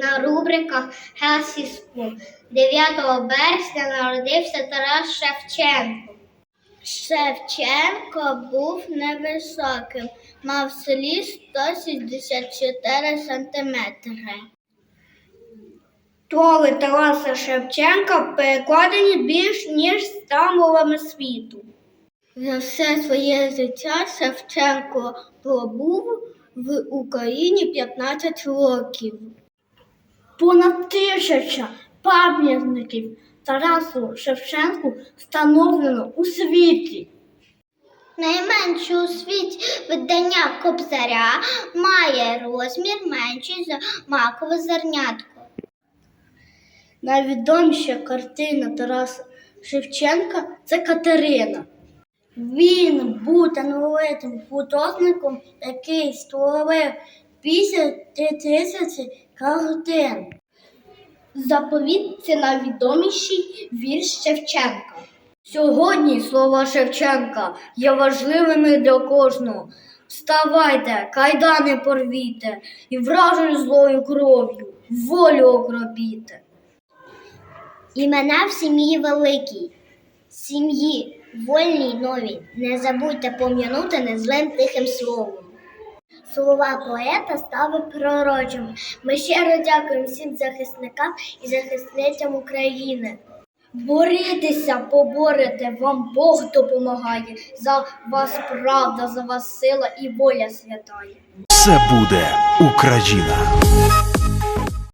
на рубриках Гесіску. 9 березня народився Тарас Шевченко. Шевченко був невисоким, мав в селі 164 сантиметри. Твори Тараса Шевченка перекладені більш ніж ста мовами світу. За все своє життя Шевченко пробув в Україні 15 років. Понад тисяча пам'ятників Тарасу Шевченку встановлено у світі. Найменше у світі видання кобзаря має розмір менший за макове зернятко. Найвідоміша картина Тараса Шевченка це Катерина. Він був талановитим художником, який створив більше три тисячі картин. Заповіт це найвідоміший вірш Шевченка. Сьогодні слова Шевченка є важливими для кожного. Вставайте, кайдани порвіте і вражою злою кров'ю волю окропіте. Імена в сім'ї великій, сім'ї вольній новій. Не забудьте пом'янути незлим тихим словом. Слова поета стали пророчими. Ми щиро дякуємо всім захисникам і захисницям України. Борітеся, поборете, вам Бог допомагає. За вас правда, за вас сила і воля святає. Це буде Україна.